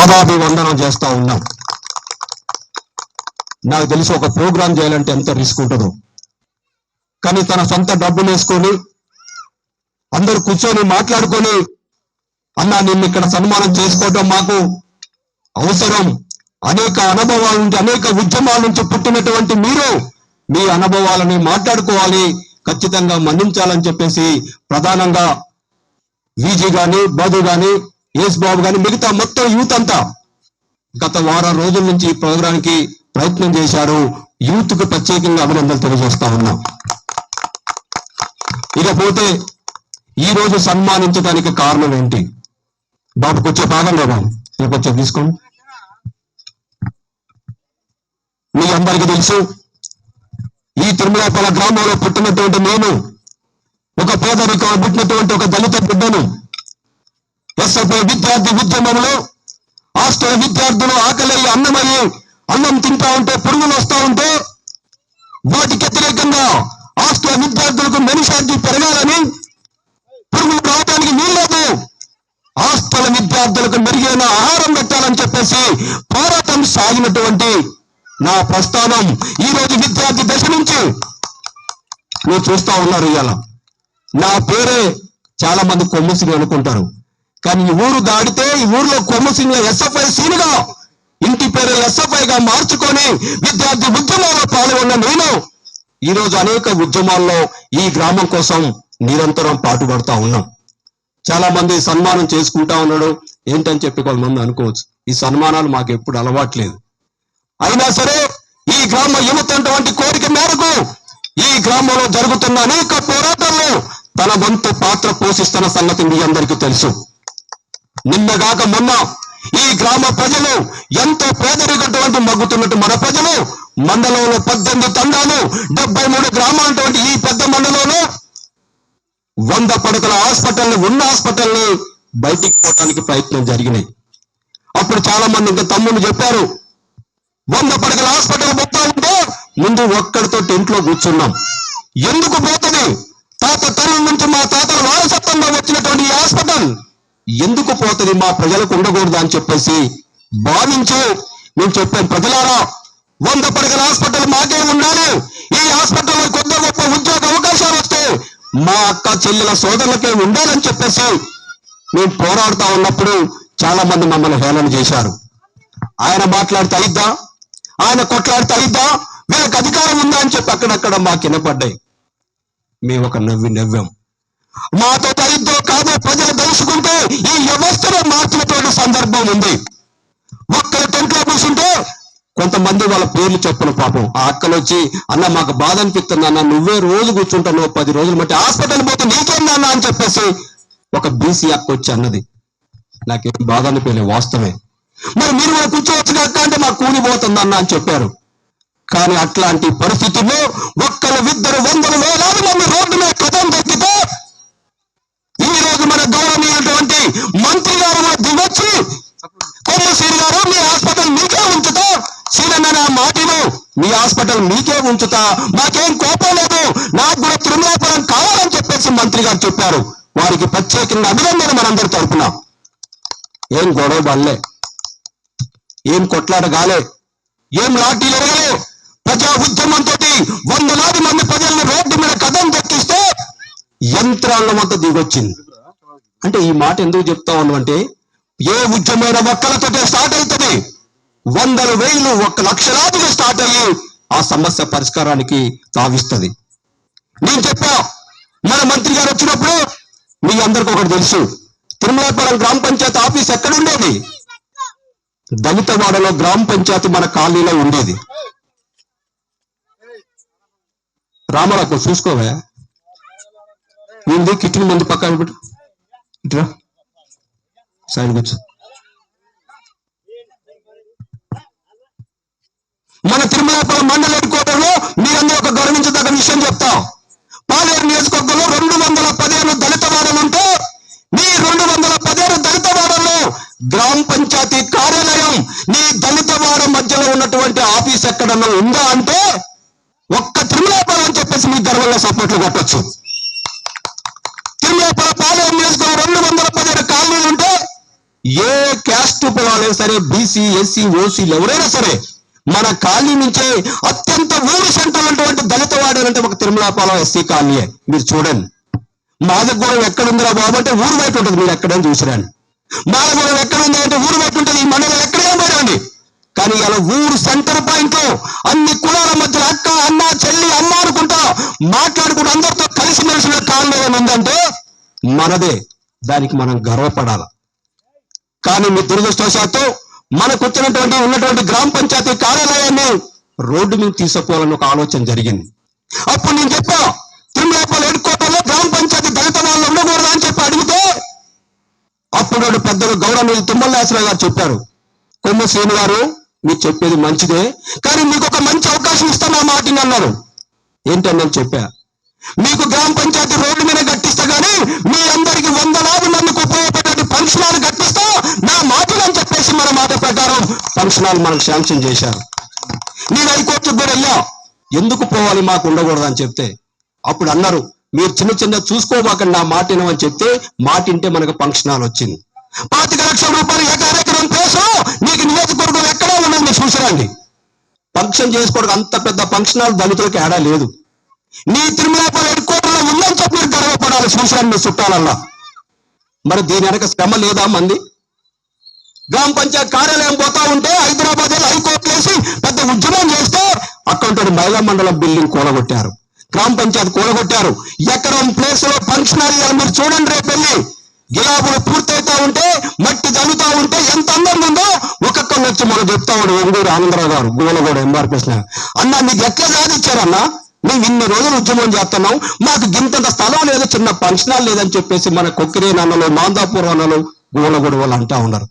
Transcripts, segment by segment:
పాదాభివందనం చేస్తా ఉన్నాం. నాకు తెలిసి ఒక ప్రోగ్రాం చేయాలంటే ఎంత రిస్క్ ఉంటుందో. కానీ తన సొంత డబ్బులు వేసుకొని అందరూ కూర్చొని మాట్లాడుకొని అన్నా నిన్ను ఇక్కడ సన్మానం చేసుకోవటం మాకు అవసరం. అనేక అనుభవాల నుంచి అనేక ఉద్యమాల నుంచి పుట్టినటువంటి మీరు మీ అనుభవాలని మాట్లాడుకోవాలి. ఖచ్చితంగా మన్నించాలని చెప్పేసి ప్రధానంగా వీజీ గాని బాధు గాని యేస్ బాబు కానీ మిగతా మొత్తం యూత్ అంతా గత వారం రోజుల నుంచి ఈ ప్రోగ్రాంకి ప్రయత్నం చేశారు. యూత్కు ప్రత్యేకంగా అభినందనలు తెలియజేస్తా ఉన్నాం. ఇకపోతే ఈ రోజు సన్మానించడానికి కారణం ఏంటి? బాబు కొచ్చే భాగం లేదా ఇది కొంచెం తీసుకోండి. మీ అందరికీ తెలుసు ఈ తిరుమలాపల గ్రామంలో పుట్టినటువంటి నేను ఒక పేదరికం పుట్టినటువంటి ఒక దళిత బిడ్డను ఎస్ఎఫ్ఐ విద్యార్థి ఉద్యమంలో హాస్టల్ విద్యార్థులు ఆకలయ్యి అన్నమయ్యి అన్నం తింటా ఉంటే పురుగులు వస్తా ఉంటే వాటికి వ్యతిరేకంగా హాస్టల్ విద్యార్థులకు మెనిషార్జీ పెరగాలని పురుగులు రావడానికి వీల్లేదు హాస్టల్ విద్యార్థులకు మెరుగైన ఆహారం పెట్టాలని చెప్పేసి పోరాటం సాగినటువంటి నా ప్రస్థానం ఈ రోజు విద్యార్థి దశ నుంచి మీరు చూస్తా ఉన్నారు ఇవాళ. నా పేరే చాలా మంది కొమ్ముసింగ్ అనుకుంటారు. కానీ ఈ ఊరు దాడితే ఈ ఊర్లో కొమ్ముసింగ్ ఎస్ఎఫ్ఐ సీనుగా ఇంటి పేరు ఎస్ఎఫ్ఐగా మార్చుకొని విద్యార్థి ఉద్యమాల్లో పాల్గొన్న నేను ఈ రోజు అనేక ఉద్యమాల్లో ఈ గ్రామం కోసం నిరంతరం పాటుపడతా ఉన్నాం. చాలా మంది సన్మానం చేసుకుంటా ఉన్నాడు. ఏంటని చెప్పి కొంతమంది అనుకోవచ్చు. ఈ సన్మానాలు మాకు ఎప్పుడు అలవాట్లేదు అయినా సరే ఈ గ్రామ యువత వంటి కోరిక మేరకు ఈ గ్రామంలో జరుగుతున్న అనేక పోరాటాల్లో తన వంతు పాత్ర పోషిస్తున్న సంగతి మీ అందరికీ తెలుసు. నిన్నగాక మొన్న ఈ గ్రామ ప్రజలు ఎంతో పేదరికటువంటి మగ్గుతున్నట్టు మన ప్రజలు మండలంలో పద్దెనిమిది తండాలు డెబ్బై మూడు గ్రామాలటువంటి ఈ పెద్ద మండలంలో వంద పడకల హాస్పిటల్ ఉన్న హాస్పిటల్ని బయటికి పోవడానికి ప్రయత్నం జరిగినాయి. అప్పుడు చాలా మంది ఇంకా తమ్ముళ్ళు చెప్పారు వంద పడకల హాస్పిటల్ పోతా ఉంటే ముందు ఒక్కడితో ఇంట్లో కూర్చున్నాం. ఎందుకు పోతుంది? తాత తరం నుంచి మా తాతల వారసత్వంలో వచ్చినటువంటి ఈ హాస్పిటల్ ఎందుకు పోతుంది మా ప్రజలకు ఉండకూడదు అని చెప్పేసి భావించి మేము చెప్పాం ప్రజలారా వంద పడగల హాస్పిటల్ మాకే ఉండాలి. ఈ హాస్పిటల్లో కొద్ది గొప్ప ఉద్యోగ అవకాశాలు వస్తే మా అక్క చెల్లెల సోదరులకే ఉండాలని చెప్పేసి మేము పోరాడుతా ఉన్నప్పుడు చాలా మంది మమ్మల్ని హేళన చేశారు. ఆయన మాట్లాడితే అయిద్దా ఆయన కొట్లాడితే అయిద్దా వీళ్ళకి అధికారం ఉందా అని చెప్పి అక్కడక్కడ మాకు వినపడ్డాయి. మేము ఒక నవ్వి నవ్వాం. మాతో అయిద్దో కాదో ప్రజలు తెలుసుకుంటే ఈ వ్యవస్థలో మార్చినటువంటి సందర్భం ఉంది. ఒక్కరు టెంట్లో కూర్చుంటే కొంతమంది వాళ్ళ పేర్లు చెప్పను పాపం. ఆ అక్కలు వచ్చి అన్న మాకు బాధ అనిపిస్తుంది అన్న నువ్వే రోజు కూర్చుంటావు పది రోజులు బట్టి హాస్పిటల్ పోతే నీకేం నాన్న? అని చెప్పేసి ఒక బీసీ అక్క వచ్చి అన్నది. నాకేం బాధ అనిపించలేదు వాస్తవే మరి మీరు కూడా కూర్చోవచ్చు అక్క అంటే మాకు కూలిపోతుంది అన్న అని చెప్పారు. కానీ అట్లాంటి పరిస్థితుల్లో ఒక్కరు ఇద్దరు వందల వేలాది మంది రోడ్డు మీద కథం తగ్గితే రోజు మన గౌరవనీయులటువంటి మంత్రి గారు కూడా దిగొచ్చి కొమ్మశ్రీ గారు మీ హాస్పిటల్ మీకే ఉంచుతా. సీనన్న నా మాటిను మీ హాస్పిటల్ మీకే ఉంచుతా. మాకేం కోపం లేదు. నాకు కూడా తిరుమలాపురం కావాలని చెప్పేసి మంత్రి గారు చెప్పారు. వారికి ప్రత్యేకంగా అభినందన మనందరి తరపున. ఏం గొడవ బల్లే ఏం కొట్లాట గాలే ఏం లాఠీలు ఎరగలే ప్రజా ఉద్యమంతో వందలాది మంది ప్రజలను రోడ్డు మీద కథం దక్కిస్తే యంత్రాంగం అంతా దిగొచ్చింది. అంటే ఈ మాట ఎందుకు చెప్తా ఉన్నాం అంటే ఏ ఉద్యమైన ఒక్కలతో స్టార్ట్ అవుతుంది? వందల వేలు ఒక్క లక్షలాదిగా స్టార్ట్ అయ్యి ఆ సమస్య పరిష్కారానికి తావిస్తుంది. నేను చెప్పా మన మంత్రి గారు వచ్చినప్పుడు మీ అందరికి ఒకటి తెలుసు తిరుమలాపురం గ్రామ పంచాయతీ ఆఫీస్ ఎక్కడ ఉండేది దళితవాడలో గ్రామ పంచాయతీ మన కాలనీలో ఉండేది. రామరాకు చూసుకోవా. ఉంది కిటికీ ముందు పక్కన పెట్టు. ఇట్రా సైడ్ కూర్చో మన తిరుమలాపురం మండల కోటలో మీరందరూ ఒక గౌరవించదగ్గ విషయం చెప్తా. పాలేరు నియోజకవర్గంలో రెండు వందల పదిహేను దళిత వాడలు ఉంటే మీ రెండు వందల పదిహేను దళిత వాడల్లో గ్రామ పంచాయతీ కార్యాలయం నీ దళిత వాడ మధ్యలో ఉన్నటువంటి ఆఫీస్ ఎక్కడన్నా ఉందా అంటే ఒక్క తిరుమలాపురం అని చెప్పేసి మీ గర్వంగా సపోర్ట్లు కొట్టచ్చు. ఏ క్యాస్ట్ పొలాలే సరే బీసీ ఎస్సీ ఓసీలు ఎవరైనా సరే మన కాలనీ నుంచే అత్యంత ఊరు సెంటర్ ఉన్నటువంటి దళిత అంటే ఒక తిరుమలాపాలెం ఎస్సీ కాలనీయే మీరు చూడండి. మాదగూడెం ఎక్కడుందిరా బాబు అంటే ఊరు బయట ఉంటుంది. మీరు ఎక్కడైనా చూసిరండి. మాదగూడెం ఎక్కడుంది అంటే ఊరు బయట ఉంటుంది. ఈ మండలం ఎక్కడైనా పోయండి కానీ అలా ఊరు సెంటర్ పాయింట్లో అన్ని కులాల మధ్య అక్క అన్న చెల్లి అమ్మ అనుకుంటా మాట్లాడుకుంటూ అందరితో కలిసి మెలిసిన కాలనీ ఏమైనా ఉందంటే మనదే. దానికి మనం గర్వపడాలి. కానీ మీ దురదృష్టవశాత్తు మనకు వచ్చినటువంటి ఉన్నటువంటి గ్రామ పంచాయతీ కార్యాలయాన్ని రోడ్డు మీద తీసుకుపోవాలని ఒక ఆలోచన జరిగింది. అప్పుడు నేను చెప్పా తిరుమలపల్లి హెడ్ క్వార్టర్లో గ్రామ పంచాయతీ దళిత ఉండకూడదా అని చెప్పి అడిగితే అప్పుడు వాడు పెద్దలు గౌరవ తుమ్మలనాశ్వరరావు గారు చెప్పారు. కొమ్మ శ్రీను గారు మీరు చెప్పేది మంచిదే కానీ మీకు ఒక మంచి అవకాశం ఇస్తాను ఆ మాటని అన్నారు. ఏంటని నేను చెప్పా మీకు గ్రామ పంచాయతీ రోడ్డు మీద కట్టిస్తా కానీ మీ అందరికి వందలాది మందికి ఉపయోగపడే ఫంక్షన్ హాల్ కట్టిస్తా నా మాటలు అని చెప్పేసి మన మాట ప్రకారం ఫంక్షన్ హాల్ మనకు శాంక్షన్ చేశారు. నేను హైకోర్టుకు కూడా అయ్యా ఎందుకు పోవాలి మాకు ఉండకూడదు అని చెప్తే అప్పుడు అన్నారు మీరు చిన్న చిన్న చూసుకోమాకండి నా మాట అని చెప్తే మాటింటే మనకు ఫంక్షన్ హాల్ వచ్చింది. పాతిక లక్షల రూపాయలు ఎకరెకరం కోసం నీకు నియోజకవర్గం ఎక్కడా ఉన్నది చూసిరండి. ఫంక్షన్ చేసుకోవడం అంత పెద్ద ఫంక్షన్ హాల్ దళితులకు ఏడా లేదు. నీ తిరుమలపల్లి హెడ్ క్వార్టర్లో ఉందని చెప్పి మీరు గర్వపడాలి చూసిరండి మీ చుట్టాలల్లా. మరి దీని వెనక శ్రమ లేదా మంది? గ్రామ పంచాయత్ కార్యాలయం పోతా ఉంటే హైదరాబాద్ హైకోర్టు వేసి పెద్ద ఉద్యమం చేస్తే అక్కడ మహిళా మండలం బిల్డింగ్ కూలగొట్టారు. గ్రామ పంచాయత్ కూలగొట్టారు. ఎకరం ప్లేస్లో ఫంక్షన్ హాల్ మీరు చూడండి రేపు వెళ్ళి. గిలాబులు పూర్తవుతా ఉంటే మట్టి తల్లుతా ఉంటే ఎంత అందంగా ఉందో ఒక్కొక్కరు వచ్చి మనం చెప్తా ఉన్నాడు వెంగూరు ఆనందరావు గారు గోలగూడ ఎంఆర్ అన్న మీకు ఎట్లా సాధించారన్నా మేము ఇన్ని రోజులు ఉద్యమం చేస్తున్నాం. మాకు గింతంత స్థలం లేదు చిన్న ఫంక్షన్ హాల్ లేదని చెప్పేసి మన కొక్కిరేన్ అన్నలు మాందాపూర్ అన్నలు గోలగూడ వాళ్ళు అంటా ఉన్నారు.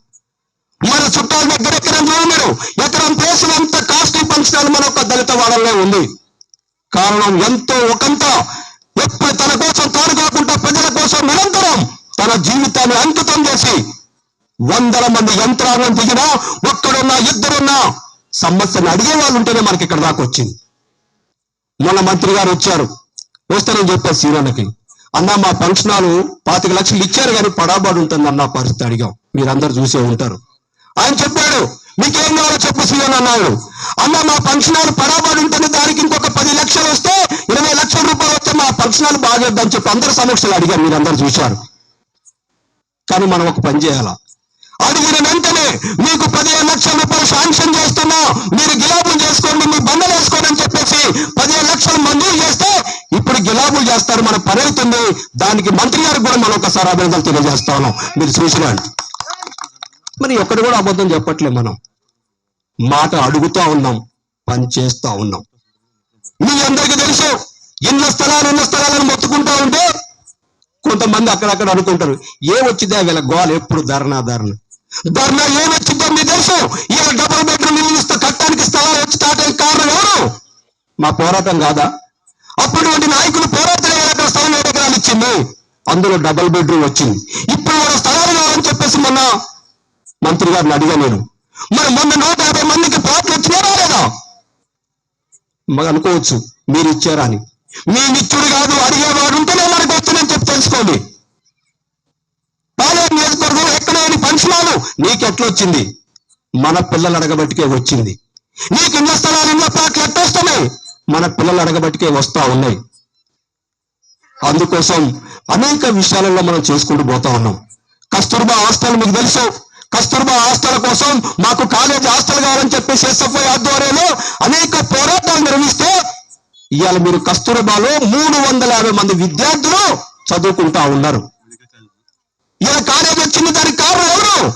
మన చుట్టాల దగ్గర ఎకరం చూడలేరు ఎకరం ప్లేస్ అంత కాస్ట్లీ ఫంక్షన్ మన ఒక దళిత వాడల్లో ఉంది. కారణం ఎంతో ఒకంత. ఎప్పుడు తన కోసం తాను కాకుండా ప్రజల కోసం నిరంతరం తన జీవితాన్ని అంకితం చేసి వందల మంది యంత్రాలను దిగినా ఒక్కడున్నా ఇద్దరున్నా సమస్యను అడిగే వాళ్ళు ఉంటేనే మనకి ఇక్కడ దాకా వచ్చింది. మొన్న మంత్రి గారు వచ్చారు. వస్తారని చెప్పారు సీరోనకి అన్న మా ఫంక్షనాలు పాతిక లక్షలు ఇచ్చారు కానీ పడాబాడు ఉంటుంది అన్న పరిస్థితి అడిగాం. మీరందరూ చూసే ఉంటారు. ఆయన చెప్పాడు మీకేం కావాలో చెప్పు సీఎం అన్నాడు. అన్న మా ఫంక్షన్ హాల్ ఉంటుంది దానికి ఇంకొక పది లక్షలు వస్తే ఇరవై లక్షల రూపాయలు వస్తే మా ఫంక్షన్ హాల్ బాగేద్దని చెప్పి అందరు సమీక్షలు అడిగారు మీరందరూ చూశారు. కానీ మనం ఒక పని చేయాలా? అడిగిన వెంటనే మీకు పదిహేను లక్షల రూపాయలు శాంక్షన్ చేస్తున్నా మీరు గిలాబులు చేసుకోండి మీ బండలు వేసుకోండి అని చెప్పేసి పదిహేను లక్షలు మంజూరు చేస్తే ఇప్పుడు గిలాబులు చేస్తారు మన పని అవుతుంది. దానికి మంత్రి గారికి కూడా మనం ఒకసారి అభినందనలు తెలియజేస్తా ఉన్నాం. మీరు చూసిరండి. మరి ఎక్కడ కూడా అబద్ధం చెప్పట్లే మనం. మాట అడుగుతా ఉన్నాం పని చేస్తా ఉన్నాం. మీ అందరికీ తెలుసు ఇన్న స్థలాలు ఉన్న స్థలాలను మొత్తుకుంటా ఉంటే కొంతమంది అక్కడక్కడ అనుకుంటారు ఏమొచ్చిందా వీళ్ళ గోల ఎప్పుడు ధర్నా ధర్నా. ధర్నా ఏమొచ్చిందో మీకు తెలుసు ఇలా డబుల్ బెడ్రూమ్ ఇల్లు కట్టడానికి స్థలాలు వచ్చి తాటే కారణం ఎవరు? మా పోరాటం కాదా? అప్పుడు వంటి నాయకులు పోరాటం అక్కడ స్థలం ఏడు ఎకరాలు ఇచ్చింది అందులో డబుల్ బెడ్రూమ్ వచ్చింది. ఇప్పుడు వాళ్ళ స్థలాలు కావాలని చెప్పేసి మొన్న మంత్రి గారిని అడిగా నేను. మరి మొన్న నూట యాభై మందికి పాటలు వచ్చినారా లేదా? మరి అనుకోవచ్చు మీరు ఇచ్చారా అని. మీ నిత్యుడు కాదు అడిగేవాడు ఉంటేనే మనకు వచ్చిందని చెప్పి తెలుసుకోండి. పాలే నియోజకవర్గం ఎక్కడ లేని నీకెట్లొచ్చింది మన పిల్లలు అడగబట్టికే వచ్చింది. నీకు ఇళ్ళ స్థలాలు ఇళ్ళ ప్లాట్లు ఎట్టొస్తున్నాయి మన పిల్లలు అడగబట్టికే వస్తా ఉన్నాయి. అందుకోసం అనేక విషయాలలో మనం చేసుకుంటూ పోతా ఉన్నాం. కస్తూర్బా హాస్టల్ మీకు తెలుసు. కస్తూర్బా హాస్టల్ కోసం మాకు కాలేజ్ హాస్టల్ కావాలని చెప్పేసి ఎస్ఎఫ్ఐ ఆధ్వర్యంలో అనేక పోరాటాలు నిర్వహిస్తే ఇవాళ మీరు కస్తూర్బాలో మూడు వందల యాభై మంది విద్యార్థులు చదువుకుంటా ఉన్నారు. ఇలా కాలేజ్ వచ్చింది దానికి కారణం ఎవరు?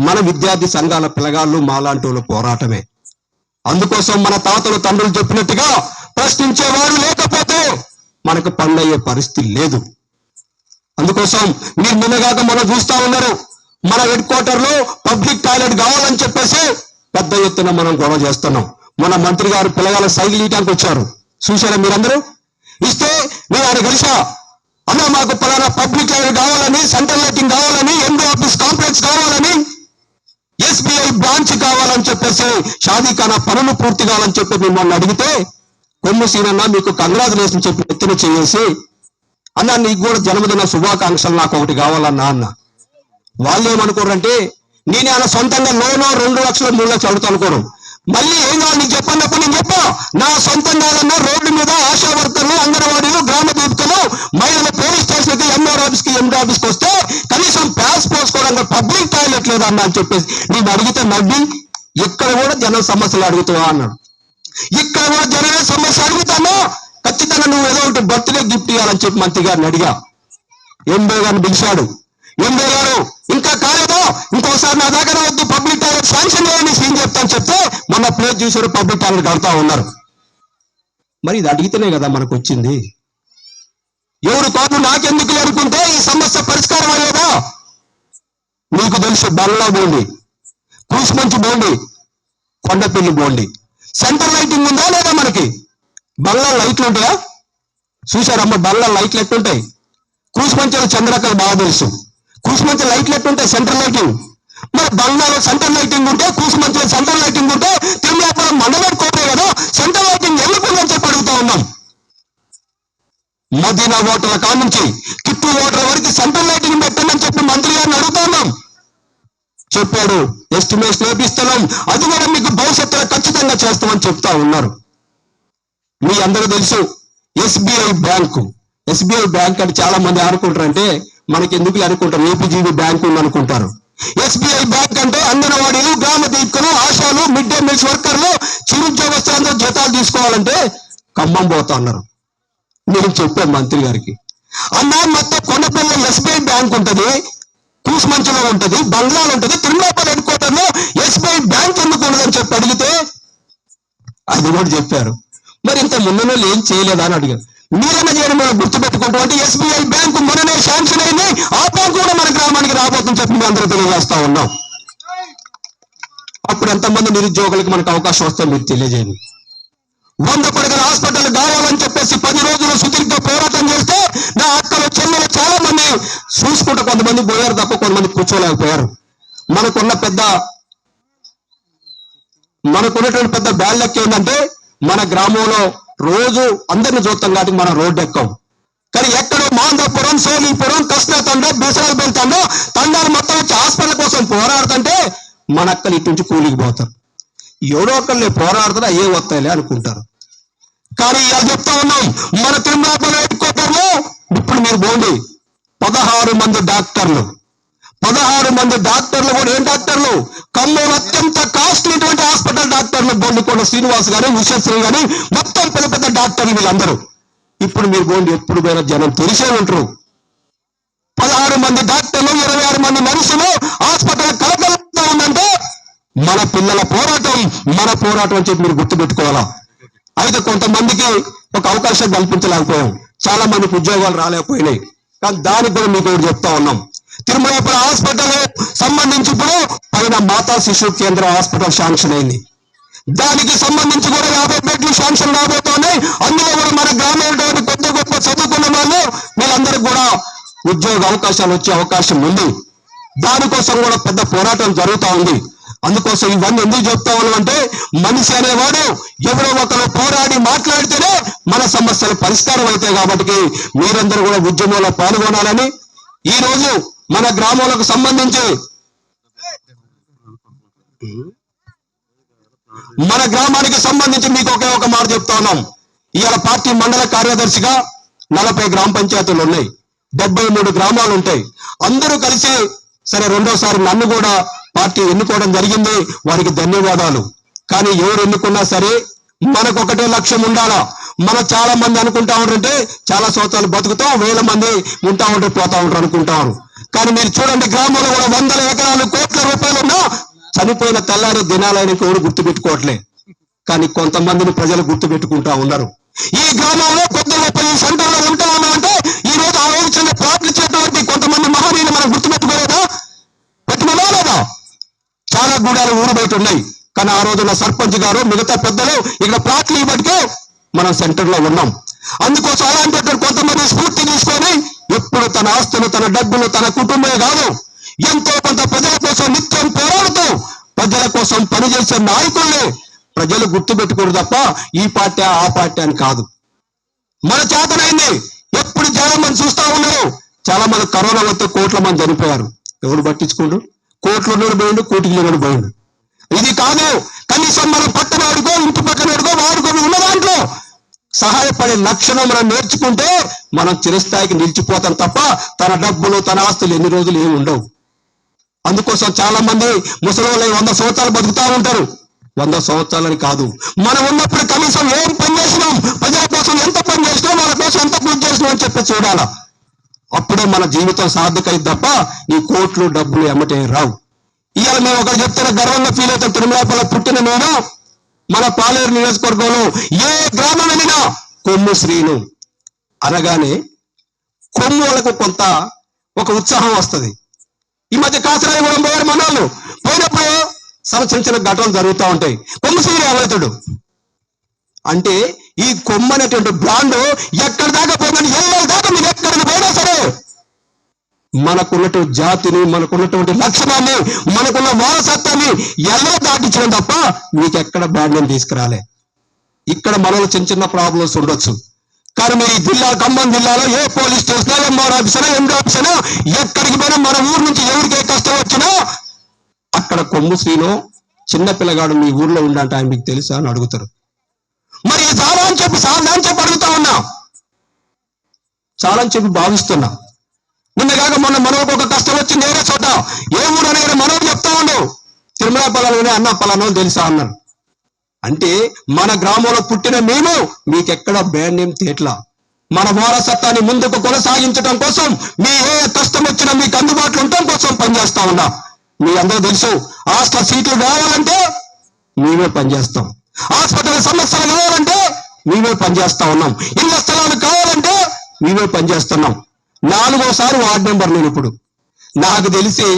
మన విద్యార్థి సంఘాల పిల్లగాళ్ళు మాలాంటి వాళ్ళ పోరాటమే. అందుకోసం మన తాతలు తండ్రులు చెప్పినట్టుగా ప్రశ్నించేవారు లేకపోతే మనకు పండయ్యే పరిస్థితి లేదు. అందుకోసం మీరు నిన్నగాక మనం చూస్తా ఉన్నారు. మన హెడ్ క్వార్టర్లో పబ్లిక్ టాయిలెట్ కావాలని చెప్పేసి పెద్ద ఎత్తున మనం గొడవ చేస్తున్నాం. మన మంత్రి గారు పిల్లగాల సైకిల్ ఇయటానికి వచ్చారు. చూసారా మీరందరూ? ఇస్తే నేను ఆయన కలిసా అన్న మాకు పలానా పబ్లిక్ టాయిలెట్ కావాలని సెంట్రల్ లైటింగ్ కావాలని ఎంబీ ఆఫీస్ కాంప్లెక్స్ కావాలని ఎస్బీఐ బ్రాంచ్ కావాలని చెప్పేసి షాదీఖానా పనులు పూర్తి కావాలని చెప్పి మిమ్మల్ని అడిగితే కొమ్ము సీనన్న మీకు కంగ్రాచులేషన్ చెప్పి ఎత్తున చేసి అన్న నీకు కూడా జన్మదిన శుభాకాంక్షలు నాకు ఒకటి కావాలన్నా అన్న. వాళ్ళు ఏమనుకోరంటే నేను ఆయన సొంతంగా లోనో రెండు లక్షలు మూడు లక్షలు అడుగుతా అనుకోను మళ్ళీ ఏం కావాలి నీకు చెప్పన్నప్పుడు నేను చెప్పా. నా సొంతంగా ఏదన్నా రోడ్డు మీద ఆశా వర్కర్లు అంగన్వాడీలు గ్రామ దీపికలు మహిళలు పోలీస్ స్టేషన్కి ఎంఆర్ ఆఫీస్కి ఎండి ఆఫీస్కి వస్తే కనీసం ప్యాస్ పోసుకోవడానికి పబ్లిక్ టాయిలెట్ లేదన్నా అని చెప్పేసి నేను అడిగితే నవ్వి ఇక్కడ కూడా జనం సమస్యలు అడుగుతావా? అన్నాడు. ఇక్కడ కూడా జనమే సమస్య అడుగుతామో? ఖచ్చితంగా నువ్వు ఏదో ఒకటి బర్త్డే గిఫ్ట్ ఇవ్వాలని చెప్పి మంత్రి గారిని అడిగా. ఎంబో గారిని పిలిచాడు. ఎంబే గారు ఇంకా కాలేదో ఇంకోసారి నా దగ్గర వద్దు పబ్లిక్ టాయిలెట్ శాంక్షన్ చేయండి సీన్ చెప్తాను చెప్తే మొన్న ప్లేస్ చూసారు పబ్లిక్ టాయిలెట్ కడతా ఉన్నారు. మరి ఇది అడిగితేనే కదా మనకు వచ్చింది ఎవరు కాదు నాకెందుకు అనుకుంటే ఈ సమస్య పరిష్కారం అయ్యేదా? మీకు తెలుసు బల్లా బోండి కూసుమంచి బోండి కొండపల్లి బోండి సెంటర్ లైటింగ్ ఉందా లేదా మనకి? బల్లా లైట్లు ఉంటాయా? చూసారమ్మ బల్ల లైట్లు ఎట్టుంటాయి మంచి చంద్రకళ బాగా తెలుసు. కూసుమంచె లైట్లు ఎట్టుంటాయి సెంటర్ లైటింగ్ మరి బంగ్లాలో సెంటర్ లైటింగ్ ఉంటే కూసుమంచెల సెంటర్ లైటింగ్ ఉంటే తిరుమలాపురం మండలం కోటే కదా సెంటర్ లైటింగ్ ఎందుకుందని చెప్పి అడుగుతా ఉన్నాం. మదీనా ఓటర్ల కానుంచి కిట్టు ఓటర్ల వరకు సెంట్రల్ లైటింగ్ పెట్టండి చెప్పి మంత్రి గారిని అడుగుతా ఉన్నాం. చెప్పాడు ఎస్టిమేషన్ వేపిస్తున్నాం. అది కూడా మీకు భవిష్యత్తులో ఖచ్చితంగా చేస్తామని చెప్తా ఉన్నారు. మీ అందరూ తెలుసు ఎస్బీఐ బ్యాంకు. ఎస్బీఐ బ్యాంక్ అంటే చాలా మంది ఆడుకుంటారంటే మనకి ఎందుకు అనుకుంటారు ఏపీజీబీ బ్యాంకు ఉందనుకుంటారు. ఎస్బీఐ బ్యాంక్ అంటే అంగన్వాడీలు గ్రామ దీపికలు ఆశాలు మిడ్ డే మీల్స్ వర్కర్లు చిరుద్యోగస్తులందరూ జీతాలు తీసుకోవాలంటే ఖమ్మం పోతా అన్నారు. నేను చెప్పాను మంత్రి గారికి. అన్నా మొత్తం కొండపల్లి ఎస్బీఐ బ్యాంక్ ఉంటది కూసుమంచలో ఉంటది బంగ్లాలు ఉంటది తిరుమలపల్లి హెడ్ క్వార్టర్లో ఎస్బీఐ బ్యాంక్ ఎందుకు ఉండదని చెప్పి అడిగితే అది కూడా చెప్పారు. మరి ఇంత ముందు వాళ్ళు ఏం చేయలేదా అని అడిగారు. మీరన్నా చేయడం మనం గుర్తుపెట్టుకుంటాం అంటే ఎస్బీఐ బ్యాంకు మననే శాంక్షన్ అయింది ఆ బ్యాంకు కూడా మన గ్రామానికి రాబోతుందని చెప్పి మేము అందరూ తెలియజేస్తా ఉన్నాం. అప్పుడు ఎంతమంది నిరుద్యోగులకు మనకు అవకాశం వస్తే మీరు తెలియజేయండి. వంద పడగల హాస్పిటల్ కావాలని చెప్పేసి పది రోజులు సుదీర్ఘ పోరాటం చేస్తే నా అక్కలు చెల్లెలు చాలా మంది చూసుకుంటూ కొంతమంది పోయారు తప్ప కొంతమంది కూర్చోలేకపోయారు. మనకున్న పెద్ద మనకున్నటువంటి పెద్ద బ్యాడ్ లెక్క ఏంటంటే మన గ్రామంలో రోజు అందరిని చూస్తాం కాబట్టి మనం రోడ్డు ఎక్కం కానీ ఎక్కడో మాందాపురం సోలీపురం కృష్ణ తండ బెసరాలపల్లి తండ తండాలు మొత్తం వచ్చి హాస్పిటల్ కోసం పోరాడుతుంటే మన అక్కలు ఇటు నుంచి కూలికి పోతారు. ఎవరో ఒకళ్ళు పోరాడుతున్నా ఏ వస్తాయిలే అనుకుంటారు. కానీ ఇలా చెప్తా ఉన్నాం మన తిరుమల హెడ్కోటర్లో ఇప్పుడు మీరు పోండి. పదహారు మంది డాక్టర్లు పదహారు మంది డాక్టర్లు కూడా. ఏం డాక్టర్లు? ఖమ్మంలో అత్యంత కాస్ట్లీ హాస్పిటల్ డాక్టర్లు బొండికొండ శ్రీనివాస్ గాని విశ్వశ్రీ గారు మొత్తం పెద్ద పెద్ద డాక్టర్లు వీళ్ళందరూ. ఇప్పుడు మీరు గోండి ఎప్పుడు పోయినా జనం తెలిసే ఉంటారు. పదహారు మంది డాక్టర్లు ఇరవై ఆరు మంది నర్సులు హాస్పిటల్ కలకలుతా ఉందంటే మన పిల్లల పోరాటం మన పోరాటం అని చెప్పి మీరు గుర్తుపెట్టుకోవాలా? అయితే కొంతమందికి ఒక అవకాశం కల్పించలేకపోయాం. చాలా మందికి ఉద్యోగాలు రాలేకపోయినాయి. కానీ దానికి కూడా మీకు చెప్తా ఉన్నాం. తిరుమలపుర హాస్పిటల్ సంబంధించి ఇప్పుడు పైన మాతా శిశు కేంద్ర హాస్పిటల్ శాంక్షన్ అయింది. దానికి సంబంధించి కూడా యాభై బెడ్లు శాంక్షన్ రాబోతున్నాయి అందులో కూడా మన గ్రామంలో కొత్త గొప్ప చదువుకున్న వాళ్ళు వీళ్ళందరికీ కూడా ఉద్యోగ అవకాశాలు వచ్చే అవకాశం ఉంది. దానికోసం కూడా పెద్ద పోరాటం జరుగుతూ ఉంది. అందుకోసం ఇవన్నీ ఎందుకు చెప్తా అంటే మనిషి అనేవాడు ఎవరో ఒకరు పోరాడి మాట్లాడితేనే మన సమస్యలు పరిష్కారం అవుతాయి కాబట్టి మీరందరూ కూడా ఉద్యమంలో పాల్గొనాలని ఈ రోజు మన గ్రామాలకు సంబంధించి. మన గ్రామానికి సంబంధించి మీకు ఒకే ఒక మాట చెప్తా ఉన్నాం. ఇవాళ పార్టీ మండల కార్యదర్శిగా నలభై గ్రామ పంచాయతీలు ఉన్నాయి. డెబ్బై మూడు గ్రామాలు ఉంటాయి. అందరూ కలిసి సరే రెండోసారి నన్ను కూడా పార్టీ ఎన్నుకోవడం జరిగింది. వారికి ధన్యవాదాలు. కానీ ఎవరు ఎన్నుకున్నా సరే మనకు ఒకటే లక్ష్యం ఉండాలా? మన చాలా మంది అనుకుంటా ఉంటారంటే చాలా సంవత్సరాలు బతుకుతాం. వేల మంది ఉంటా ఉంటారు పోతా ఉంటారు అనుకుంటారు. కానీ మీరు చూడండి గ్రామంలో కూడా వందల ఎకరాలు కోట్ల రూపాయలు ఉన్నా చనిపోయిన తెల్లారి దినాలైన ఎవరు గుర్తు పెట్టుకోవట్లే కానీ కొంతమందిని ప్రజలు గుర్తు పెట్టుకుంటా ఉన్నారు. ఈ గ్రామంలో కొత్త గొప్ప ఈ సెంటర్లో ఉంటా ఉన్నామంటే ఈ రోజు ఆ రోజు చిన్న ప్లాట్లు కొంతమంది మహనీయులు మనం గుర్తు పెట్టుకోలేదా పెట్టుకున్నా లేదా? చాలా గూడాలు ఊరు బయట ఉన్నాయి. కానీ ఆ రోజున సర్పంచ్ గారు మిగతా పెద్దలు ఇక్కడ ప్లాట్లు ఇవ్వటికే మనం సెంటర్లో ఉన్నాం. అందుకోసం అలాంటి కొంతమంది స్ఫూర్తి తీసుకొని ఎప్పుడు తన ఆస్తులు తన డబ్బులు తన కుటుంబమే కాదు ఎంతో కొంత ప్రజల కోసం నిత్యం పోరాడుతూ ప్రజల కోసం పనిచేసే నాయకుల్ని ప్రజలు గుర్తుపెట్టుకోరు తప్ప ఈ పార్టీ ఆ పార్టీ అని కాదు. మన చేతనైంది. ఎప్పుడు చాలా మంది చూస్తా ఉన్నారు. చాలా మంది కరోనా వస్తే కోట్ల మంది చనిపోయారు. ఎవరు పట్టించుకోండు కోట్లు ఉన్నోడు పోయిండు కోటికి లేనుడు పోయిండు. ఇది కాదు కనీసం మనం పక్కన వాడుకో ఇంటి పక్కన వాడుకో వాడుకొని ఉన్న దాంట్లో సహాయపడే లక్షణం మనం నేర్చుకుంటే మనం చిరస్థాయికి నిలిచిపోతాం తప్ప తన డబ్బులు తన ఆస్తులు ఎన్ని రోజులు ఏమి ఉండవు. అందుకోసం చాలా మంది ముసలి వంద సంవత్సరాలు బతుకుతా ఉంటారు. వంద సంవత్సరాలని కాదు. మనం ఉన్నప్పుడు కనీసం ఏం పని చేసినాం? ప్రజల కోసం ఎంత పని చేసినాం? వాళ్ళ కోసం ఎంత కృషి చేసినాం అని చెప్పి చూడాలా? అప్పుడే మన జీవితం సార్థకైంది తప్ప ఈ కోట్లు డబ్బులు ఎమ్మటే రావు. ఇవాళ మేము ఒకరు చెప్తున్న గర్వంగా ఫీల్ అవుతాం. తిరుమల పుట్టిన నేను మన పాలేరు నియోజకవర్గంలో ఏ గ్రామం వెళ్ళినా కొమ్ము శ్రీను. అనగానే కొమ్ము వాళ్ళకు కొంత ఒక ఉత్సాహం వస్తది. ఈ మధ్య కాసరాయగూడెం కూడా పోయారు మనోళ్ళు. పోయినప్పుడు చాలా చిన్న చిన్న ఘటనలు జరుగుతూ ఉంటాయి. కొమ్ము శ్రీను ఏమవుతాడు అంటే ఈ కొమ్ము అనేటువంటి బ్రాండ్ ఎక్కడి దాకా పోయిందని ఎల్లరి దాకా మీరు ఎక్కడికి పోయినా సరే మనకున్నటువంటి జాతిని మనకున్నటువంటి లక్షణాన్ని మనకున్న వారసత్వాన్ని ఎలా దాటించడం తప్ప మీకెక్కడ ఎక్కడ తీసుకురాలే. ఇక్కడ మనలో చిన్న చిన్న ప్రాబ్లమ్స్ ఉండొచ్చు. కానీ మీరు ఈ జిల్లా ఖమ్మం జిల్లాలో ఏ police station MR officer MD officer ఎక్కడికి పోయినా మన ఊరు నుంచి ఎవరికి ఏ కష్టం వచ్చినా అక్కడ కొమ్ము శ్రీను చిన్న పిల్లగాడు మీ ఊర్లో ఉండంటే ఆయన మీకు తెలుసా అని అడుగుతారు. మరి చాలా అని చెప్పి చాలా అని చెప్పి అడుగుతా ఉన్నా. చాలా అని చెప్పి భావిస్తున్నా. నిన్న కాక మొన్న మనవకు ఒక కష్టం వచ్చింది. ఏదో చోట ఏ ఊరు అనేది మనోడు చెప్తా ఉండు. తిరుమల పలాలోనే అన్న పలానో తెలుసా అన్నారు. అంటే మన గ్రామంలో పుట్టిన మేము మీకెక్కడ బ్యాండ్ నేమ్ తేట్లా? మన వారసత్వాన్ని ముందుకు కొనసాగించడం కోసం మీ ఏ కష్టం వచ్చినా మీకు అందుబాటులో ఉండటం కోసం పనిచేస్తా ఉన్నా. మీ అందరూ తెలుసు హాస్టల్ సీట్లు కావాలంటే మేమే పనిచేస్తాం. హాస్పిటల్ సమస్యలు కావాలంటే మేమే పనిచేస్తా ఉన్నాం. ఇళ్ళ స్థలాలు కావాలంటే మేమే పనిచేస్తున్నాం. నాలుగోసారి వార్డు మెంబర్ నేను ఇప్పుడు. నాకు తెలిసి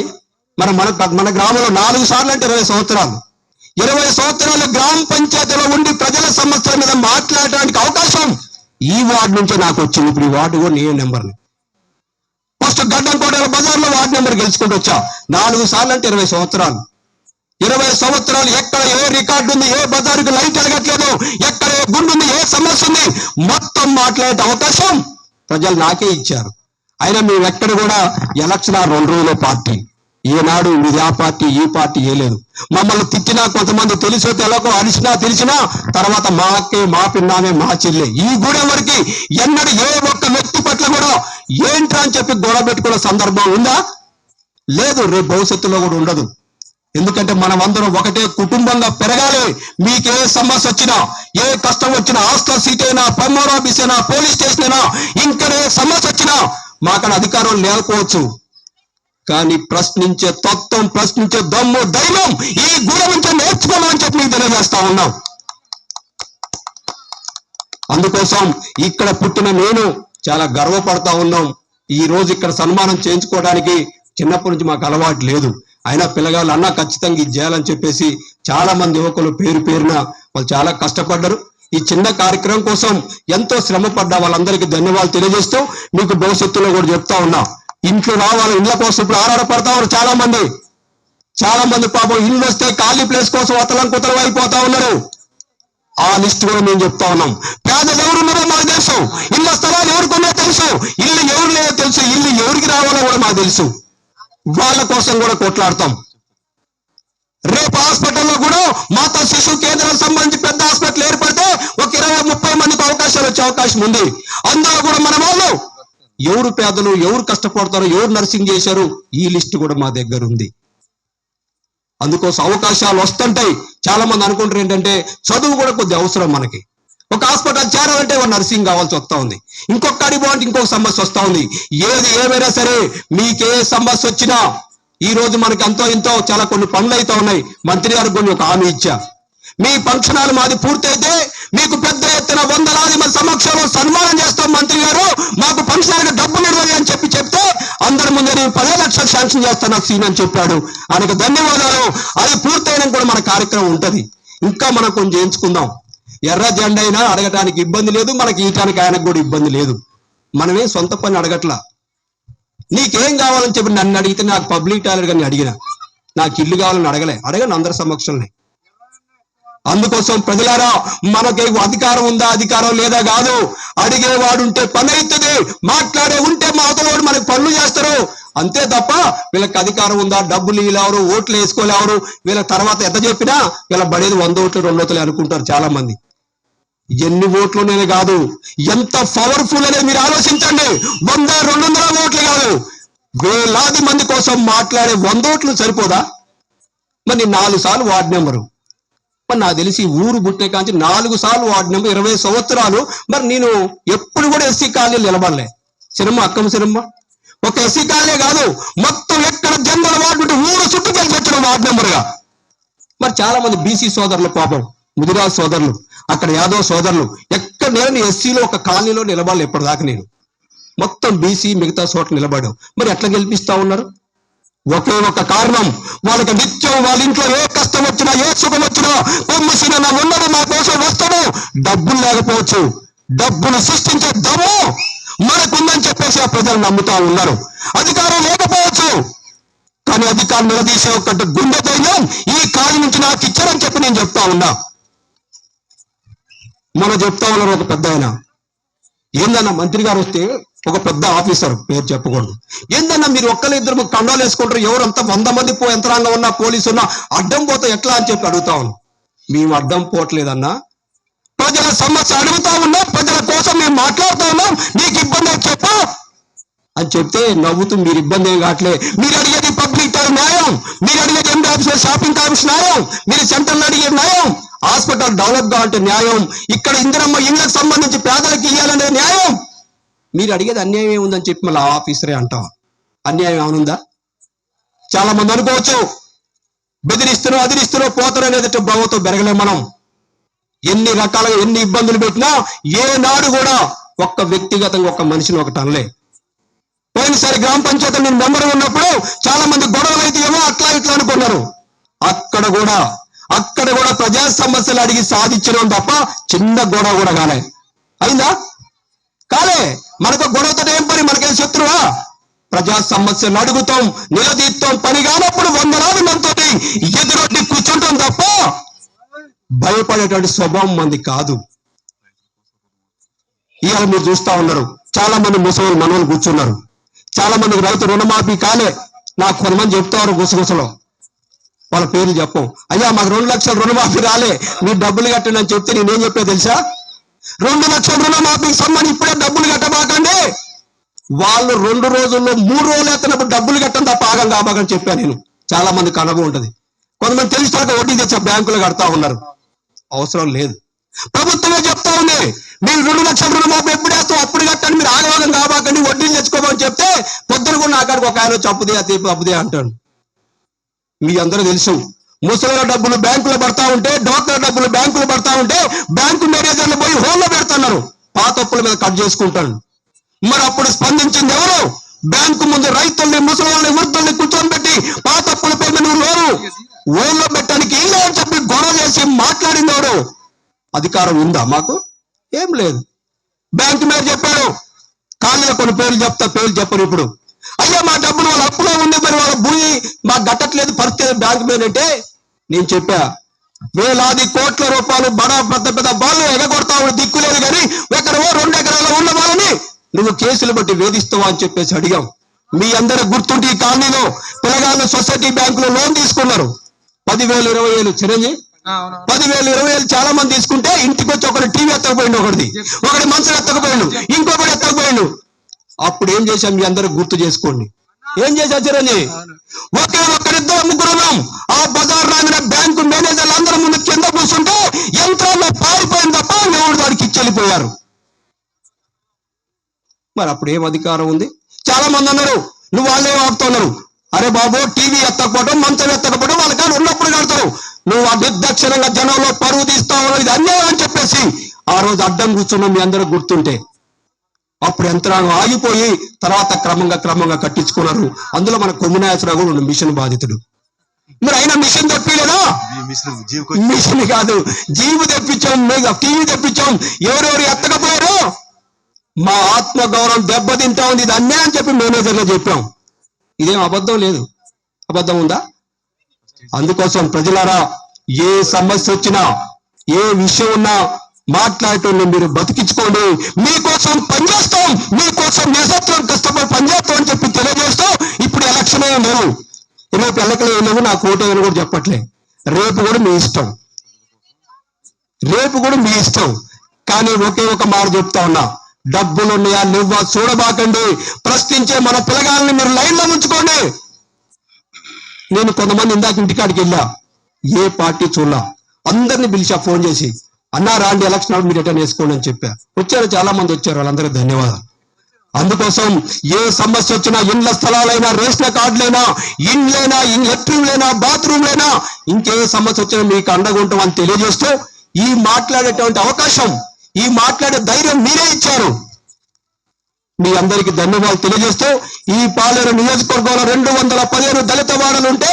మన మన మన గ్రామంలో నాలుగు సార్లు అంటే ఇరవై సంవత్సరాలు. ఇరవై సంవత్సరాలు గ్రామ పంచాయతీలో ఉండి ప్రజల సమస్యల మీద మాట్లాడడానికి అవకాశం ఈ వార్డు నుంచే నాకు వచ్చింది. ఇప్పుడు ఈ వార్డు కూడా నేను నెంబర్ని ఫస్ట్ గడ్డంకోట బజార్లో వార్డు నెంబర్ గెలుచుకుంటూ వచ్చా. నాలుగు సార్లు అంటే ఇరవై సంవత్సరాలు. ఇరవై సంవత్సరాలు ఎక్కడ ఏ రికార్డు ఉంది ఏ బజారుకు లైట్ ఎలగట్లేదు ఎక్కడ ఏ గుండు ఉంది ఏ సమస్య ఉంది మొత్తం మాట్లాడే అవకాశం ప్రజలు నాకే ఇచ్చారు. అయినా మేము ఎక్కడ కూడా ఎలక్షన్ ఆ రెండు రోజుల పార్టీ. ఈనాడు ఇది ఆ పార్టీ ఈ పార్టీ ఏ లేదు మమ్మల్ని తిట్టినా కొంతమంది తెలుసో తెలకో అరిచినా తెలిసినా తర్వాత మాకే మా పిన్నామే మా చెల్లె. ఈ గూడెం వరకు ఎన్నడూ ఏ ఒక్క వ్యక్తి పట్ల కూడా ఏంట్రా అని చెప్పి గొడవ పెట్టుకునే సందర్భం ఉందా? లేదు రేపు భవిష్యత్తులో కూడా ఉండదు. ఎందుకంటే మనం అందరం ఒకటే కుటుంబంగా పెరగాలి. మీకు ఏ సమస్య వచ్చినా ఏ కష్టం వచ్చినా హాస్టల్ సీట్ అయినా పమ్మోర్ ఆఫీస్ అయినా పోలీస్ స్టేషన్ అయినా ఇంకా ఏ సమస్య వచ్చినా మాకడ అధికారం లేకపోవచ్చు. కానీ ప్రశ్నించే తత్వం ప్రశ్నించే దమ్ము దైవం ఈ గుణ నుంచి నేర్చుకోమని చెప్పి మీకు తెలియజేస్తా ఉన్నాం. అందుకోసం ఇక్కడ పుట్టిన నేను చాలా గర్వపడతా ఉన్నాం. ఈ రోజు ఇక్కడ సన్మానం చేయించుకోవడానికి చిన్నప్పటి నుంచి మాకు అలవాటు లేదు. అయినా పిల్లగాళ్ళు అన్న ఖచ్చితంగా ఇది చేయాలని చెప్పేసి చాలా మంది యువకులు పేరు పేరున వాళ్ళు చాలా కష్టపడ్డారు. ఈ చిన్న కార్యక్రమం కోసం ఎంతో శ్రమ పడ్డ వాళ్ళందరికీ ధన్యవాదాలు తెలియజేస్తూ మీకు భవిష్యత్తులో కూడా చెప్తా ఉన్నా. ఇంట్లో రావాలి ఇళ్ళ కోసం ఇప్పుడు ఆరాటపడతా ఉన్నారు చాలా మంది చాలా మంది పాపం ఇల్లు వస్తే ఖాళీ ప్లేస్ కోసం అతలం కుతలం అయిపోతా ఉన్నారు. ఆ లిస్ట్ కూడా మేము చెప్తా ఉన్నాం. పేదలు ఎవరు ఉన్నారో మాకు తెలుసు. ఇళ్ళ స్థలాలు ఎవరికి తెలుసు. ఇల్లు ఎవరు లేదో తెలుసు. ఇల్లు ఎవరికి రావాలో కూడా మాకు తెలుసు. వాళ్ళ కోసం కూడా కొట్లాడతాం. రేపు హాస్పిటల్లో కూడా మాతా శిశు కేంద్రం సంబంధించి పెద్ద హాస్పిటల్ ఏర్పాటు అవకాశాలు వచ్చే అవకాశం ఉంది. అందులో కూడా మన వాళ్ళు ఎవరు పేదలు ఎవరు కష్టపడతారో ఎవరు నర్సింగ్ చేశారు ఈ లిస్ట్ కూడా మా దగ్గర ఉంది. అందుకోసం అవకాశాలు వస్తుంటాయి. చాలా మంది అనుకుంటారు ఏంటంటే చదువు కూడా కొద్ది అవసరం మనకి. ఒక హాస్పిటల్ చేరాలంటే నర్సింగ్ కావాల్సి వస్తా ఉంది. ఇంకొక కాడికి ఇంకొక సమస్య వస్తా ఉంది. ఏది ఏమైనా సరే మీకు ఏ సమస్య వచ్చినా ఈ రోజు మనకి అంతో ఇంతో చాలా కొన్ని పనులు అయితే ఉన్నాయి. మంత్రి గారు కొన్ని ఒక హామీ ఇచ్చా. మీ ఫంక్షనాలు మాది పూర్తయితే మీకు పెద్ద ఎత్తున వందలాది మన సమక్షంలో సన్మానం చేస్తాం మంత్రి గారు. మాకు ఫంక్షనాలకు డబ్బులు ఇవ్వాలి అని చెప్పి చెప్తే అందరి ముందు నేను పదే లక్షలు శాంక్షన్ చేస్తాను సీన్ అని చెప్పాడు. ఆయనకు ధన్యవాదాలు. అది పూర్తయినా కూడా మన కార్యక్రమం ఉంటది. ఇంకా మనం కొంచెం చేయించుకుందాం. ఎర్ర జెండా అయినా అడగటానికి ఇబ్బంది లేదు. మనకి ఈటానికి ఆయనకు కూడా ఇబ్బంది లేదు. మనమే సొంత పని అడగట్లా. నీకేం కావాలని చెప్పి నన్ను అడిగితే నాకు పబ్లిక్ టాయిలెట్ కానీ అడిగిన. నాకు ఇల్లు కావాలని అడగలే. అడగను అందరి సమక్షంలో. అందుకోసం ప్రజలారా మనకి అధికారం ఉందా అధికారం లేదా కాదు? అడిగేవాడు ఉంటే పని అవుతుంది మాట్లాడే ఉంటే మా అవతలవాడు మనకు పనులు చేస్తారు. అంతే తప్ప వీళ్ళకి అధికారం ఉందా డబ్బులు వీళ్ళెవరు ఓట్లు వేసుకోలేవరు వీళ్ళ తర్వాత ఎంత చెప్పినా వీళ్ళ పడేది వంద ఓట్లు రెండు ఓట్లు అనుకుంటారు చాలా మంది ఎన్ని ఓట్లు నేను కాదు ఎంత పవర్ఫుల్ అనేది మీరు ఆలోచించండి. వంద రెండు వందల ఓట్లు కాదు. వేలాది మంది కోసం మాట్లాడే వంద ఓట్లు సరిపోదా? మరి నాలుగు సార్లు వార్డు నెంబరు మరి నాకు తెలిసి ఊరు పుట్టిన కాంచి నాలుగు సార్లు వార్డు ఇరవై సంవత్సరాలు. మరి నేను ఎప్పుడు కూడా SC colony నిలబడలే. Cinema Akkamma cinema? ఒక ఎస్సీ కాలనీ కాదు మొత్తం ఎక్కడ జనరల్ వార్డు ఉంటే ఊరు చుట్టూ కలిసి వచ్చిన వార్డు నెంబర్గా మరి చాలా మంది బీసీ సోదరులు పాపం ముదిరాజ్ సోదరులు అక్కడ యాదవ్ సోదరులు ఎక్కడ నేను ఎస్సీలో ఒక కాలనీలో నిలబడలే ఇప్పటిదాకా నేను. మొత్తం బీసీ మిగతా చోట్ల నిలబడ్డావు మరి ఎట్లా గెలిపిస్తా ఉన్నారు? ఒకే ఒక కారణం. వాళ్ళకి నిత్యం వాళ్ళ ఇంట్లో ఏ కష్టం వచ్చినా ఏ సుఖం వచ్చినా పొమ్మసిన నా ఉన్నది మా కోసం వస్తాడు. డబ్బులు లేకపోవచ్చు. డబ్బును సృష్టించే దమ్ము మనకుందని చెప్పేసి ఆ ప్రజలు నమ్ముతా ఉన్నారు. అధికారం లేకపోవచ్చు. కానీ అధికారం నిలదీసే ఒక గుండె ధైర్యం ఈ కాలి నుంచి నాకు ఇచ్చారని చెప్పి నేను చెప్తా ఉన్నా. మనం చెప్తా ఉన్నారు ఒక పెద్ద ఆయన. ఏందన్నా మంత్రి గారు వస్తే ఒక పెద్ద ఆఫీసర్ పేరు చెప్పకూడదు. ఏందన్నా మీరు ఒక్కరు ఇద్దరు కండాలు వేసుకుంటారు ఎవరంతా వంద మంది పో యంత్రాంగం ఉన్నా పోలీసు ఉన్నా అడ్డం పోతే ఎట్లా అని చెప్పి అడుగుతా ఉన్నాం. మేము అడ్డం పోవట్లేదన్నా. ప్రజల సమస్య అడుగుతా ఉన్నాం ప్రజల కోసం మేము మాట్లాడుతా ఉన్నాం నీకు ఇబ్బంది అయితే చెప్పు అని చెప్తే నవ్వుతూ మీరు ఇబ్బంది ఏం కావట్లే. మీరు అడిగేది పబ్లిక్ టైం న్యాయం మీరు అడిగేది ఎండి ఆఫీస్ షాపింగ్ ఆఫీస్ న్యాయం మీరు సెంటర్లో అడిగే న్యాయం హాస్పిటల్ డెవలప్గా అంటే న్యాయం ఇక్కడ ఇందిరమ్మ ఇళ్ళకు సంబంధించి పేదలకు ఇవ్వాలనే న్యాయం. మీరు అడిగేది అన్యాయం ఏముందని చెప్పి మళ్ళీ ఆఫీసరే అంటాం. అన్యాయం ఏమనుందా? చాలా మంది అనుకోవచ్చు. బెదిరిస్తున్నావు అదిరిస్తున్నావు పోతారు అనేది భావంతో బెరగలేం మనం. ఎన్ని రకాలుగా ఎన్ని ఇబ్బందులు పెట్టినా ఏ నాడు కూడా ఒక్క వ్యక్తిగతంగా ఒక్క మనిషిని ఒకటి అనలే. పోయినసారి గ్రామ పంచాయతీ నేను మెంబర్ ఉన్నప్పుడు చాలా మంది గొడవలు అయితే ఏమో అట్లా ఇట్లా అనుకున్నారు. అక్కడ కూడా అక్కడ కూడా ప్రజా సమస్యలు అడిగి సాధించడం తప్ప చిన్న గొడవ కూడా కాలే. అయిందా? కాలే మనకు గొడవతో ఏం పని? మనకేం శత్రువా? ప్రజా సమస్యలు అడుగుతాం నిలదీస్తాం. పని కానప్పుడు వందలాది మనతో ఎదురొడ్డి కూర్చుంటాం తప్ప భయపడేటువంటి స్వభావం మంది కాదు. ఇవాళ మీరు చూస్తా ఉన్నారు చాలా మంది ముసలి మనవలు కూర్చున్నారు. చాలా మందికి రైతు రుణమాఫీ కాలే. నాకు కొంతమంది చెప్తారు గుసగుసలో. వాళ్ళ పేర్లు చెప్పం. అయ్యా మాకు రెండు లక్షల రుణమాఫీ రాలే. మీరు డబ్బులు కట్టండి అని చెప్తే నేనేం చెప్పే తెలుసా? రెండు లక్షల రుణమాఫీకి సంబంధించి ఇప్పుడే డబ్బులు కట్టబాకండి. వాళ్ళు రెండు రోజుల్లో మూడు రోజులు ఎత్తినప్పుడు డబ్బులు కట్టడం తప్ప ఆగం కాబాకని చెప్పాను నేను. చాలా మందికి అనుభవం ఉంటది. కొంతమంది తెలిసినాక వడ్డీ తెచ్చే బ్యాంకులు కడతా ఉన్నారు. అవసరం లేదు. ప్రభుత్వమే చెప్తా ఉంది. మీరు రెండు లక్షల రుణమాఫీ ఎప్పుడు వేస్తాం అప్పుడు కట్టండి. మీరు ఆగవాగం కాబాకండి వడ్డీలు తెచ్చుకోమని చెప్తే పొద్దున కూడా నా ఒక ఆయన వచ్చి అప్పుదే అప్పుదే అంటాడు. మీ అందరూ తెలుసు. ముసలిల డబ్బులు బ్యాంకులో పడతా ఉంటే డాక్టర్ డబ్బులు బ్యాంకులో పడతా ఉంటే బ్యాంకు మేనేజర్లు పోయి హోల్లో పెడుతున్నారు. పాత అప్పుల మీద కట్ చేసుకుంటాను. మరి అప్పుడు స్పందించింది ఎవరు? బ్యాంకు ముందు రైతుల్ని ముసలి వృద్ధుల్ని కూర్చొని పాత అప్పుల పేరు నువ్వు లేరు ఓన్లో పెట్టడానికి ఏం లేదని చెప్పి గొడవ చేసి మాట్లాడింది ఎవరు? అధికారం ఉందా మాకు? ఏం లేదు. బ్యాంకు మీద చెప్పాడు కాళ్ళలో కొన్ని పేర్లు చెప్తా పేర్లు చెప్పరు ఇప్పుడు. అయ్యా మా డబ్బులు వాళ్ళ అప్పులో ఉంది మరి వాళ్ళ భూమి మాకు గట్టట్లేదు పరిస్థితి బ్యాంకు మీద అంటే నేను చెప్పా వేలాది కోట్ల రూపాయలు బడా పెద్ద పెద్ద బాళ్ళు ఎగగొడతా ఉండి దిక్కు లేదు కానీ ఎక్కడో రెండు ఎకరాలు ఉన్న వాళ్ళని నువ్వు కేసులు బట్టి వేధిస్తావా అని చెప్పేసి అడిగాం. మీ అందరూ గుర్తుంటే ఈ కాలనీలో పిల్లగాళ్ళు సొసైటీ బ్యాంకులో లోన్ తీసుకున్నారు. పదివేలు ఇరవై వేలు చిరంజీవి. పదివేలు ఇరవై వేలు చాలా మంది తీసుకుంటే ఇంటికి వచ్చి ఒకటి టీవీ ఎత్తకపోయిండు ఒకటి ఒకటి మనసులు ఎత్తకపోయిండు. ఇంకొకటి ఎత్తకపోయిండు. అప్పుడు ఏం చేశాం మీ అందరూ గుర్తు చేసుకోండి. ఏం చేశారు చిరంజీవి? ఒకే ఒక్కరిద్దరు ముగ్గురున్నాం ఆ బజార్ రాగిన బ్యాంకు మేనేజర్లు అందరూ ముందు కింద కూర్చుంటే యంత్రాల్లో పారిపోయిన తప్ప ఎవరు దానికి ఇచ్చెళ్ళిపోయారు మరి అప్పుడు ఏం అధికారం ఉంది? చాలా మంది అన్నారు నువ్వు వాళ్ళే ఆపుతున్నారు అరే బాబు టీవీ ఎత్తకపోవడం మంచం ఎత్తకపోవడం వాళ్ళ ఉన్నప్పుడు కడతారు. నువ్వు ఆ నిర్దక్షిణంగా జనంలో పరువు తీస్తావు ఇది అన్యాయం అని చెప్పేసి ఆ రోజు అడ్డం కూర్చున్నాం మీ అందరూ గుర్తుంటే. అప్పుడు యంత్రాంగం ఆగిపోయి తర్వాత క్రమంగా క్రమంగా కట్టించుకున్నారు. అందులో మన కొమ్మినాయసరావు కూడా మిషన్ బాధితుడు. మరి అయినా మిషన్ తెప్పిలేదా? మిషన్ కాదు. జీవు తెప్పించాం టీవీ తెప్పించాం. ఎవరెవరు ఎత్తకపోయారు? మా ఆత్మ గౌరవం దెబ్బతింటా ఉంది. ఇది అన్యాయం అని చెప్పి మేనేజర్లో చెప్పాం. ఇదేం అబద్ధం లేదు. అబద్ధం ఉందా? అందుకోసం ప్రజలారా ఏ సమస్య వచ్చినా ఏ విషయం ఉన్నా మాట్లాడటంలో మీరు బతికించుకోండి. మీకోసం పనిచేస్తాం మీకోసం నిజత్వం కష్టపడి పనిచేస్తాం అని చెప్పి తెలియజేస్తూ ఎలక్షన్ ఏం లేవు రేపు ఎన్నికలు లేవు నాకు ఓటు కూడా చెప్పట్లే. రేపు కూడా మీ ఇష్టం. రేపు కూడా మీ ఇష్టం. కానీ ఒకే ఒక మాట చెప్తా ఉన్నా. డబ్బులు ఉన్నాయా నువ్వా చూడబాకండి. ప్రశ్నించే మన పిల్లగాళ్ళని మీరు లైన్లో ఉంచుకోండి. నేను కొంతమంది ఇందాక ఇంటికాడికి వెళ్ళా. ఏ పార్టీ చూడలా. అందరిని పిలిచా ఫోన్ చేసి. అన్నా రాండి ఎలక్షన్ అప్పుడు మీరు రిటర్న్ వేసుకోండి అని చెప్పారు వచ్చారు చాలా మంది వచ్చారు వాళ్ళందరికీ ధన్యవాదాలు. అందుకోసం ఏ సమస్య వచ్చినా ఇండ్ల స్థలాలైనా రేషన్ కార్డులైనా ఇండ్లైనా బాత్రూమ్ బాత్రూమ్లైనా ఇంకే సమస్య వచ్చినా మీకు అండగా ఉంటామని తెలియజేస్తూ ఈ మాట్లాడేటువంటి అవకాశం ఈ మాట్లాడే ధైర్యం మీరే ఇచ్చారు. మీ అందరికి ధన్యవాదాలు తెలియజేస్తూ ఈ పాలేరు నియోజకవర్గంలో రెండు వందల పదిహేను దళిత వాడలు ఉంటే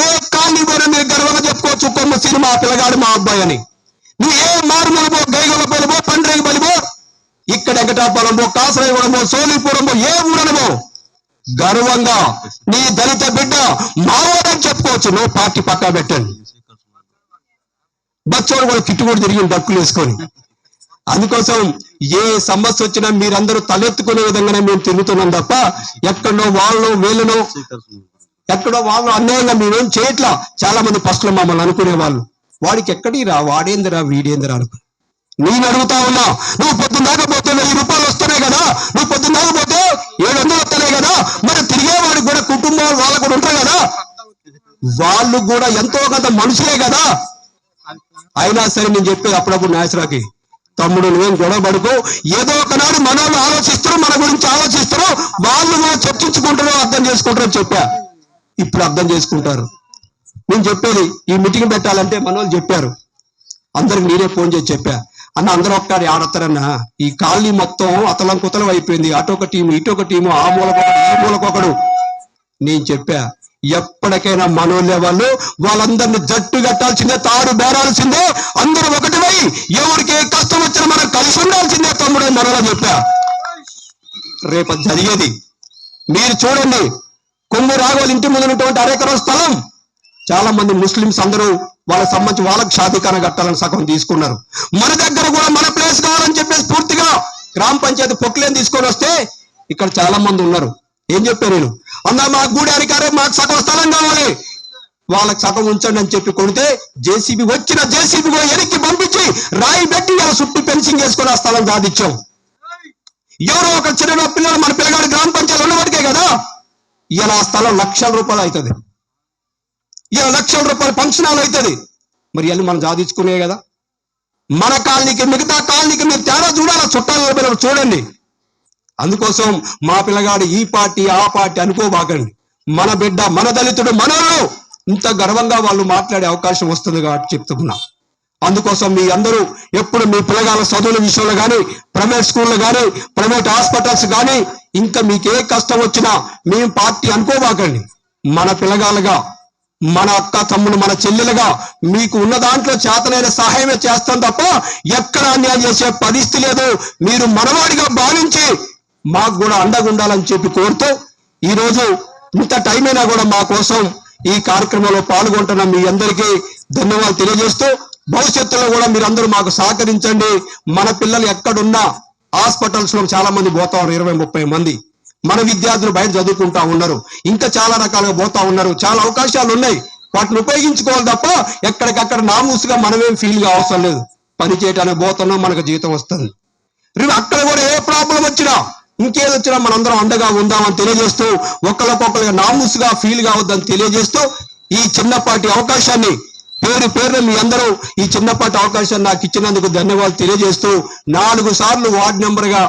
ఏ కాలనీ కూడా మీరు గర్వంగా చెప్పుకోవచ్చు? కొమ్మ సినిమా పిల్లగాడు మా అబ్బాయి అని. నువ్వు ఏ మారుమూలపో గైగొల బలమో పండ్రేగి బలిపో ఇక్కడ వెంకటాపురమో కాసరగూడమో సోలిపురమో ఏ ఊరనమో గర్వంగా నీ దళిత బిడ్డ మావోడని చెప్పుకోవచ్చు. నువ్వు పార్టీ పక్కా పెట్టండి. బచ్చోడు కూడా కిట్టు కూడా తిరిగి డక్కులు వేసుకొని. అందుకోసం ఏ సమస్య వచ్చినా మీరందరూ తలెత్తుకునే విధంగానే మేము తిరుగుతున్నాం తప్ప ఎక్కడో వాళ్ళు వీళ్ళను ఎక్కడో వాళ్ళు అన్యాయంగా మేమేం చేయట్లా. చాలా మంది ఫస్ట్లో మమ్మల్ని అనుకునే వాళ్ళు వాడికి ఎక్కడి రా? వాడేందిరా వీడేందిరా అనుకో నేను అడుగుతా ఉన్నా నువ్వు పొద్దున్న పోతే వెయ్యి రూపాయలు వస్తున్నాయి కదా? నువ్వు పొద్దున్న పోతే ఏడు వందలు వస్తున్నాయి కదా? మరి తిరిగే వాడికి కూడా కుటుంబం వాళ్ళు కూడా ఉంటారు కదా? వాళ్ళు కూడా ఎంతో కొంత మనుషులే కదా? అయినా సరే నేను చెప్పేది అప్పుడప్పుడు నాయసరాకి తమ్ముడు నువ్వేం గొడవ పడుకో. ఏదో ఒకనాడు మనోళ్ళు ఆలోచిస్తారు మన గురించి ఆలోచిస్తారు. వాళ్ళు చర్చించుకుంటారో అర్థం చేసుకుంటారో చెప్పా. ఇప్పుడు అర్థం చేసుకుంటారు. నేను చెప్పేది ఈ మీటింగ్ పెట్టాలంటే మనోళ్ళు చెప్పారు. అందరికి నేనే ఫోన్ చేసి చెప్పా. అన్న అందరూ ఒక్కడి ఆడతారన్న ఈ కాలనీ మొత్తం అతలం కుతలం అయిపోయింది. అటు ఒక టీము ఇటు ఒక టీము ఆ మూలకొకడు ఈ మూలకొకడు నేను చెప్పా ఎప్పటికైనా మనోళ్ళే వాళ్ళు వాళ్ళందరిని జట్టు కట్టాల్సిందే తాడు బేరాల్సిందే అందరూ ఒకటివై ఎవరికి ఏ కష్టం వచ్చినా మనం కలిసి ఉండాల్సిందే తమ్ముడు అని మనలో చెప్పా. రేపు జరిగేది. మీరు చూడండి కొన్ని రాఘోలు ఇంటి ముందు ఉన్నటువంటి అరెకరం స్థలం. చాలా మంది ముస్లింస్ అందరూ వాళ్ళకి సంబంధించి వాళ్ళకి షాదీఖానా కట్టాలని సగం తీసుకున్నారు. మన దగ్గర కూడా మన ప్లేస్ కావాలని చెప్పేసి పూర్తిగా గ్రామ పంచాయతీ పొక్లేని తీసుకొని వస్తే ఇక్కడ చాలా మంది ఉన్నారు. ఏం చెప్పాను నేను అన్నా మా గూడి అధికారే మాకు సగం స్థలం కావాలి. వాళ్ళకి సగం ఉంచండి అని చెప్పి కొడితే జేసీబీ వచ్చిన జేసీబీ కూడా వెనక్కి పంపించి రాయి పెట్టి వాళ్ళ చుట్టూ ఫెన్సింగ్ వేసుకొని ఆ స్థలం సాధించాం ఎవరో ఒక చిన్న పిల్లలు మన పిల్లగాడు గ్రామ పంచాయతీ ఉన్నవాడికే కదా. ఇలా ఆ స్థలం లక్షల రూపాయలు అవుతుంది. ఇరవై లక్షల రూపాయలు ఫంక్షన్ హాల్ అవుతుంది. మరి అన్ని మనం సాధించుకునే కదా. మన కాలనీకి మిగతా కాలనీకి మీరు తేడా చూడాలా? చుట్టాలు చూడండి. అందుకోసం మా పిల్లగాడు ఈ పార్టీ ఆ పార్టీ అనుకోబాకండి. మన బిడ్డ మన దళితుడు మనలో ఇంత గర్వంగా వాళ్ళు మాట్లాడే అవకాశం వస్తుంది కాబట్టి చెప్తున్నా. అందుకోసం మీ అందరూ ఎప్పుడు మీ పిల్లగాళ్ళ చదువుల విషయంలో కానీ ప్రైవేట్ స్కూల్లో కానీ ప్రైవేట్ హాస్పిటల్స్ కానీ ఇంకా మీకు ఏ కష్టం వచ్చినా మేము పార్టీ అనుకోబాకండి. మన పిల్లగాళ్ళగా మన అక్క తమ్ముడు మన చెల్లెలుగా మీకు ఉన్న దాంట్లో చేతనైన సహాయమే చేస్తాం తప్ప ఎక్కడ అన్యాయం చేసే పరిస్థితి లేదు. మీరు మనవాడిగా భావించి మాకు కూడా అండగా ఉండాలని చెప్పి కోరుతూ ఈ రోజు ఇంత టైం అయినా కూడా మా కోసం ఈ కార్యక్రమంలో పాల్గొంటున్న మీ అందరికీ ధన్యవాదాలు తెలియజేస్తూ భవిష్యత్తులో కూడా మీరందరూ మాకు సహకరించండి. మన పిల్లలు ఎక్కడున్నా హాస్పిటల్స్లో చాలా మంది పోతా ఉన్నారు ఇరవై ముప్పై మంది. మన విద్యార్థులు బయట చదువుకుంటా ఉన్నారు ఇంకా చాలా రకాలుగా పోతా ఉన్నారు. చాలా అవకాశాలు ఉన్నాయి. వాటిని ఉపయోగించుకోవాలి తప్ప ఎక్కడికక్కడ నామూసుగా మనమేం ఫీల్గా అవసరం లేదు. పని చేయడానికి పోతున్నాం మనకు జీతం వస్తుంది. రేపు అక్కడ కూడా ఏ ప్రాబ్లం వచ్చినా ఇంకేది వచ్చినా మనందరం అండగా ఉందామని తెలియజేస్తూ ఒకరికొకరు నామూసుగా ఫీల్ కావద్దని తెలియజేస్తూ ఈ చిన్నపాటి అవకాశాన్ని పేరు పేరున మీ అందరూ ఈ చిన్నపాటి అవకాశాన్ని నాకు ఇచ్చినందుకు ధన్యవాదాలు తెలియజేస్తూ నాలుగు సార్లు వార్డు నెంబర్గా